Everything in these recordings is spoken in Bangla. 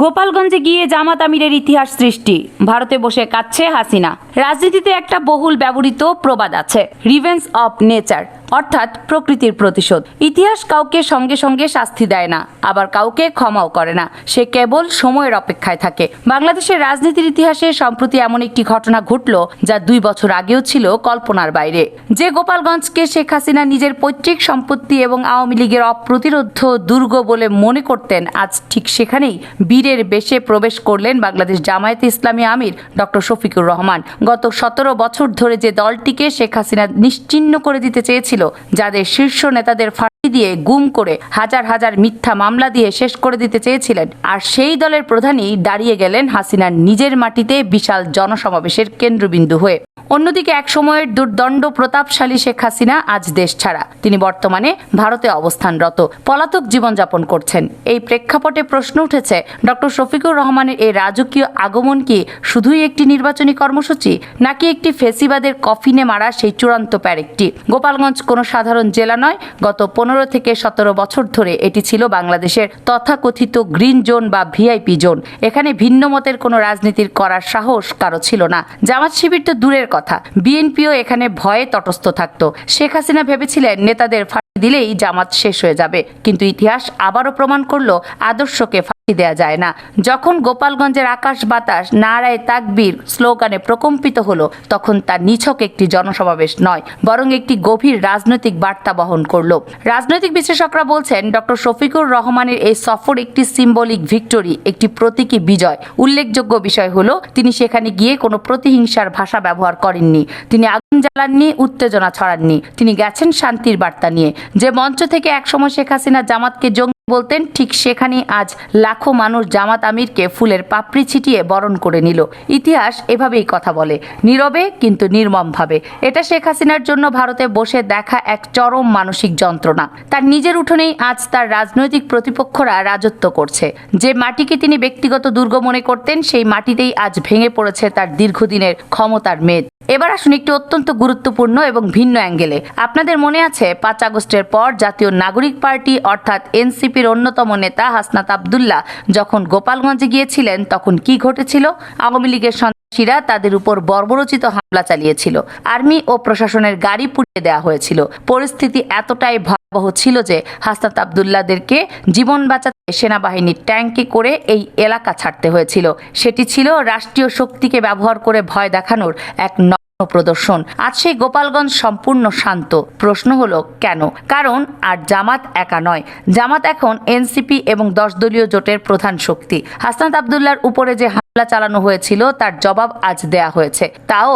গোপালগঞ্জে গিয়ে জামাত আমিরের ইতিহাস সৃষ্টি। ভারতে বসে কাচ্ছে হাসিনা। রাজনীতিতে একটা বহুল ব্যবহৃত প্রবাদ আছে রিভেন্স অফ নেচার অর্থাৎ প্রকৃতির প্রতিশোধ। ইতিহাস কাউকে সঙ্গে সঙ্গে শাস্তি দেয় না, আবার কাউকে ক্ষমাও করে না। সে কেবল সময়ের অপেক্ষায় থাকে। বাংলাদেশের রাজনীতির ইতিহাসে সম্প্রতি এমন একটি ঘটনা ঘটল যা দুই বছর আগেও ছিল কল্পনার বাইরে। যে গোপালগঞ্জকে শেখ হাসিনা নিজের পৈতৃক সম্পত্তি এবং আওয়ামী লীগের অপ্রতিরোধ দুর্গ বলে মনে করতেন, আজ ঠিক সেখানেই বীরের বেশে প্রবেশ করলেন বাংলাদেশ জামায়াতে ইসলামী আমির ডক্টর শফিকুর রহমান। গত সতেরো বছর ধরে যে দলটিকে শেখ হাসিনা নিশ্চিহ্ন করে দিতে চেয়েছিল যাদের শীর্ষ নেতাদের ফাঁসি দিয়ে গুম করে হাজার হাজার মিথ্যা মামলা দিয়ে শেষ করে দিতে চেয়েছিলেন। আর সেই দলের প্রধানই দাঁড়িয়ে গেলেন হাসিনার নিজের মাটিতে বিশাল জনসমাবেশের কেন্দ্রবিন্দু হয়ে। অন্যদিকে এক সময়ের দুর্দণ্ড প্রতাপশালী শেখ হাসিনা আজ দেশ ছাড়া। তিনি বর্তমানে ভারতে অবস্থানরত। পলাতক জীবনযাপন করছেন। এই প্রেক্ষাপটে প্রশ্ন উঠেছে ডক্টর শফিকুর রহমানের এই রাজকীয় আগমন কি শুধুই একটি নির্বাচনী কর্মসূচি, নাকি একটি ফেসিবাদের কফিনে মারা সেই চূড়ান্ত প্যারেকটি গোপালগঞ্জ কোনো সাধারণ জেলা নয়। গত পনেরো থেকে সতেরো বছর ধরে এটি ছিল বাংলাদেশের তথাকথিত গ্রিন জোন বা ভিআইপি জোন। এখানে ভিন্ন মতের কোনো রাজনীতির করার সাহস কারও ছিল না। জামাত শিবির তো দূরের কথা। বিএনপিও এখানে ভয়ে তটস্থ থাকত। শেখ হাসিনা ভেবেছিলেন নেতাদের দিলেই জামাত শেষ হয়ে যাবে। কিন্তু ইতিহাস আবারও প্রমাণ করল আদর্শকে ফাঁসি দেয়া যায় না। যখন গোপালগঞ্জের আকাশ বাতাস, নারায় তাকবীর স্লোগানে প্রকম্পিত হলো, তখন তা নিছক একটি জনসমাবেশ নয়, বরং একটি গভীর রাজনৈতিক বার্তা বহন করল। রাজনৈতিক বিশ্লেষকরা বলছেন, ডক্টর শফিকুর রহমানের এই সফর একটি সিম্বলিক ভিক্টরি, একটি প্রতীকী বিজয়। উল্লেখযোগ্য বিষয় হলো, তিনি সেখানে গিয়ে কোনো প্রতিহিংসার ভাষা ব্যবহার করেননি। তিনি আগুন জ্বালাননি, উত্তেজনা ছড়াননি। তিনি গেছেন শান্তির বার্তা নিয়ে। যে মঞ্চ থেকে একসময় শেখ হাসিনা জামাতকে জঙ্গি বলতেন, ঠিক সেখানেই আজ লাখো মানুষ জামাত আমিরকে ফুলের পাপড়ি ছিটিয়ে বরণ করে নিল। ইতিহাস এভাবেই কথা বলে, নীরবে কিন্তু নির্মমভাবে। এটা শেখ হাসিনার জন্য ভারতে বসে দেখা এক চরম মানসিক যন্ত্রণা। তার নিজের উঠোনেই আজ তার রাজনৈতিক প্রতিপক্ষরা রাজত্ব করছে। যে মাটিকে তিনি ব্যক্তিগত দুর্গ মনে করতেন, সেই মাটিতেই আজ ভেঙে পড়েছে তার দীর্ঘদিনের ক্ষমতার মেদ। এবার আসুন একটি অত্যন্ত গুরুত্বপূর্ণ এবং ভিন্ন অ্যাঙ্গেলে। আপনাদের মনে আছে, পাঁচ আগস্টের পর জাতীয় নাগরিক পার্টি, অর্থাৎ এনসিপির অন্যতম নেতা হাসনাত আবদুল্লাহ, যখন গোপালগঞ্জে গিয়েছিলেন, তখন কি ঘটেছিল? আওয়ামী লীগের সন্ত্রাসীরা তাদের উপর বর্বরচিত হামলা চালিয়েছিল। আর্মি ও প্রশাসনের গাড়ি পুড়িয়ে দেওয়া হয়েছিল। পরিস্থিতি এতটাই ভয়াবহ ছিল যে হাসনাত আবদুল্লাদেরকে জীবন বাঁচাতে সেনাবাহিনীর ট্যাঙ্কে করে এই এলাকা ছাড়তে হয়েছিল। সেটি ছিল রাষ্ট্রীয় শক্তিকে ব্যবহার করে ভয় দেখানোর এক নগ্ন প্রদর্শন। আজ সেই গোপালগঞ্জ সম্পূর্ণ শান্ত। প্রশ্ন হলো, কেন? কারণ আর জামাত একা নয়। জামাত এখন এনসিপি এবং দশ দলীয় জোটের প্রধান শক্তি। হাসনাত আবদুল্লার উপরে যে হামলা চালানো হয়েছিল, তার জবাব আজ দেয়া হয়েছে। তাও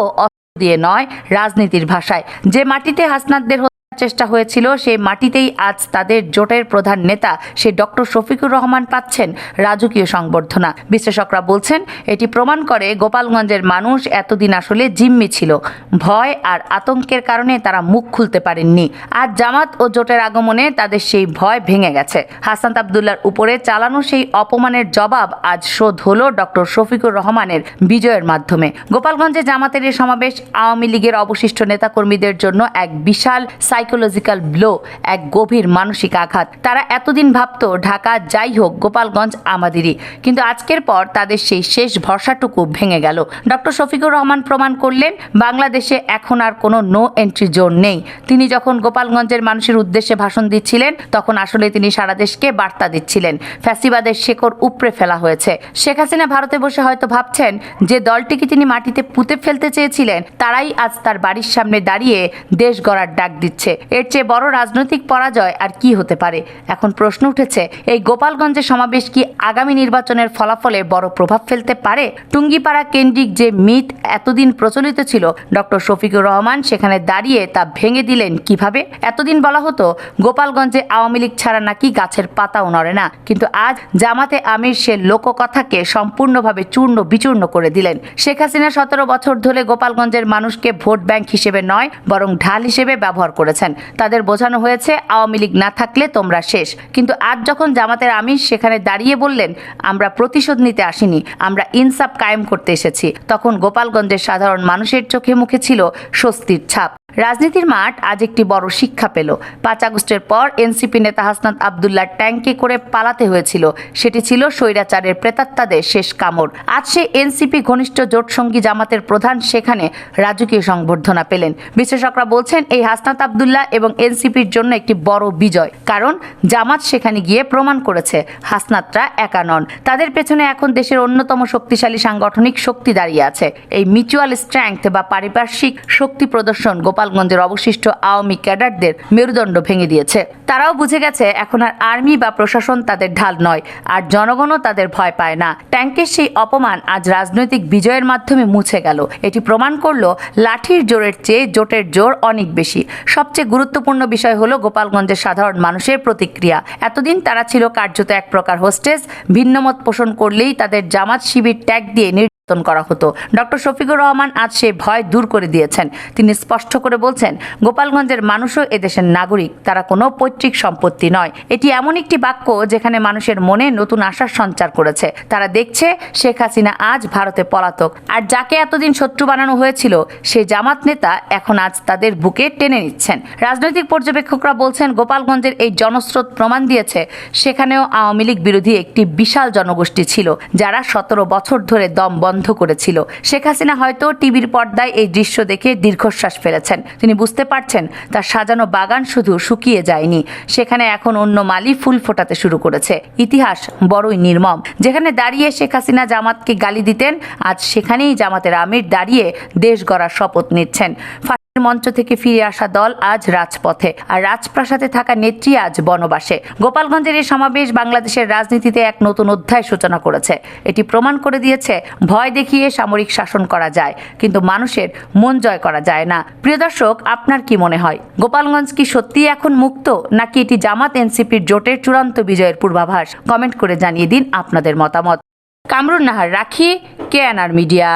দিয়ে নয়, রাজনীতির ভাষায়। যে মাটিতে হাসনাতদের চেষ্টা হয়েছিল, সেই মাটিতেই আজ তাদের জোটের প্রধান নেতা, সে ডক্টর শফিকুর রহমান পাচ্ছেন রাজকীয় সংবর্ধনা। বিশ্লেষকরা বলছেন, এটি প্রমাণ করে গোপালগঞ্জের মানুষ এতদিন আসলে জিম্মি ছিল। ভয় আর আতঙ্কের কারণে তারা মুখ খুলতে পারেননি। আজ জামাত ও জোটের আগমনে তাদের সেই ভয় ভেঙে গেছে। হাসান আবদুল্লার উপরে চালানো সেই অপমানের জবাব আজ শোধ হলো ডক্টর শফিকুর রহমানের বিজয়ের মাধ্যমে। গোপালগঞ্জে জামাতের এই সমাবেশ আওয়ামী লীগের অবশিষ্ট নেতাকর্মীদের জন্য এক বিশাল সাইকোলজিক্যাল ব্লো এক গভীর মানসিক আঘাত। তারা এতদিন ভাবতো, ঢাকা যাই হোক, গোপালগঞ্জ আমাদেরই। কিন্তু আজকের পর তাদের সেই শেষ ভরসাটুকু ভেঙে গেল। ডক্টর শফিকুর রহমান প্রমাণ করলেন, বাংলাদেশে এখন আর কোনো নো এন্ট্রি জোন নেই। তিনি যখন গোপালগঞ্জের মানুষের উদ্দেশ্যে ভাষণ দিচ্ছিলেন, তখন আসলে তিনি সারা দেশকে বার্তা দিচ্ছিলেন। ফ্যাসিবাদের শেকড় উপড়ে ফেলা হয়েছে। শেখ হাসিনা ভারতে বসে হয়তো ভাবছেন, যে দলটিকে তিনি মাটিতে পুঁতে ফেলতে চেয়েছিলেন? তারাই আজ তার বাড়ির সামনে দাঁড়িয়ে দেশ গড়ার ডাক দিচ্ছে। এর চেয়ে বড় রাজনৈতিক পরাজয় আর কি হতে পারে? এখন প্রশ্ন উঠেছে, এই গোপালগঞ্জের সমাবেশ কি আগামী নির্বাচনের ফলাফলে বড় প্রভাব ফেলতে পারে? টুঙ্গিপাড়া কেন্দ্রিক যে মিথ এতদিন প্রচলিত ছিল ডক্টর শফিকুর রহমান সেখানে দাঁড়িয়ে তা ভেঙে দিলেন কীভাবে? এতদিন বলা হতো, গোপালগঞ্জে আওয়ামী লীগ ছাড়া নাকি গাছের পাতাও নড়ে না। কিন্তু আজ জামাতে আমির সে লোককথাকে সম্পূর্ণভাবে চূর্ণ বিচূর্ণ করে দিলেন। শেখ হাসিনা সতেরো বছর ধরে গোপালগঞ্জের মানুষকে ভোট ব্যাংক হিসেবে নয়, বরং ঢাল হিসেবে ব্যবহার করেছেন তাদের বোঝানো হয়েছে, আওয়ামী লীগ না থাকলে তোমরা শেষ। কিন্তু আজ যখন জামাতের আমির সেখানে দাঁড়িয়ে বললেন, আমরা প্রতিশোধ নিতে আসিনি, আমরা ইনসাফ কায়েম করতে এসেছি, তখন গোপালগঞ্জের সাধারণ মানুষের চোখে মুখে ছিল স্বস্তির ছাপ। রাজনীতির মাঠ আজ একটি বড় শিক্ষা পেল। পাঁচ আগস্টের পর এনসিপি নেতা হাসনাত আবদুল্লাহ ট্যাঙ্কে করে পালাতে হয়েছিল। সেটি ছিল স্বৈরাচারের প্রেতাত্মাদের শেষ কামড়। আজ সে এনসিপি ঘনিষ্ঠ জোটসঙ্গী জামাতের প্রধান সেখানে রাজকীয় সংবর্ধনা পেলেন। বিশ্লেষকরা বলছেন, এই হাসনাত আবদুল্লাহ এবং এনসিপির জন্য একটি বড় বিজয়। কারণ জামাত সেখানে গিয়ে প্রমাণ করেছে, হাসনাতরা একা নন। তাদের পেছনে এখন দেশের অন্যতম শক্তিশালী সাংগঠনিক শক্তি দাঁড়িয়ে আছে। এই মিউচুয়াল স্ট্রেংথ বা পারিপার্শ্বিক শক্তি প্রদর্শন গোপালগঞ্জের অবশিষ্ট আওয়ামী ক্যাডারদের মেরুদণ্ড ভেঙে দিয়েছে। তারাও বুঝে গেছে এখন আর আর্মি বা প্রশাসন তাদের ঢাল নয়, আর জনগণও তাদের ভয় পায় না। ট্যাঙ্কের সেই অপমান আজ রাজনৈতিক বিজয়ের মাধ্যমে মুছে গেল। এটি প্রমাণ করল লাঠির জোরের চেয়ে জোটের জোর অনেক বেশি। সবচেয়ে গুরুত্বপূর্ণ বিষয় হলো গোপালগঞ্জের সাধারণ মানুষের প্রতিক্রিয়া। এতদিন তারা ছিল কার্যত এক প্রকার হোস্টেস ভিন্নমত পোষণ করলেই তাদের জামাত শিবির ট্যাগ দিয়ে নির্যাতন করা হতো। ডক্টর শফিকুর রহমান আজ সেই ভয় দূর করে দিয়েছেন। তিনি স্পষ্ট করে বলছেন, গোপালগঞ্জের মানুষও এদেশের নাগরিক, তারা কোনো পৈতৃক সম্পত্তি নয়। এটি এমন একটি বাক্য যেখানে মানুষের মনে নতুন আশার সঞ্চার করেছে। তারা দেখছে, শেখ হাসিনা আজ ভারতে পলাতক। আর যাকে এতদিন শত্রু বানানো হয়েছিল সেই জামাত নেতা এখন আজ তাদের বুকে টেনে নিচ্ছেন। রাজনৈতিক পর্যবেক্ষকরা বলছেন, গোপালগঞ্জের এই জনস্রোত প্রমাণ দিয়েছে, সেখানেও আওয়ামী লীগ বিরোধী একটি বিশাল জনগোষ্ঠী ছিল, যারা সতেরো বছর ধরে দম বন্ধ করেছিল। শেখ হাসিনা হয়তো টিভির পর্দায় এই দৃশ্য দেখে দীর্ঘশ্বাস ফেলেছেন। তিনি বুঝতে পারছেন, তার সাজানো বাগান শুধু শুকিয়ে যায়নি। সেখানে এখন অন্য মালি ফুল ফোটাতে শুরু করেছে। ইতিহাস বড়ই নির্মম। যেখানে দাঁড়িয়ে শেখ হাসিনা জামাতকে গালি দিতেন, আজ সেখানেই জামাতের আমির দাঁড়িয়ে দেশ গড়ার শপথ নিচ্ছেন। মঞ্চ থেকে ফিরে আসা দল আজ রাজপথে। আর রাজপ্রাসাদে থাকা নেত্রী আজ বনবাসে। গোপালগঞ্জের এই সমাবেশ বাংলাদেশের রাজনীতিতে এক নতুন অধ্যায় সূচনা করেছে। এটি প্রমাণ করে দিয়েছে, ভয় দেখিয়ে সামরিক শাসন করা যায়, কিন্তু মানুষের মন জয় করা যায় না। প্রিয় দর্শক, আপনার কি মনে হয়? গোপালগঞ্জ কি সত্যিই এখন মুক্ত, নাকি এটি জামাত এনসিপির জোটের চূড়ান্ত বিজয়ের পূর্বাভাস? কমেন্ট করে জানিয়ে দিন আপনাদের মতামত। কামরুন নাহার, রাখি কে মিডিয়া।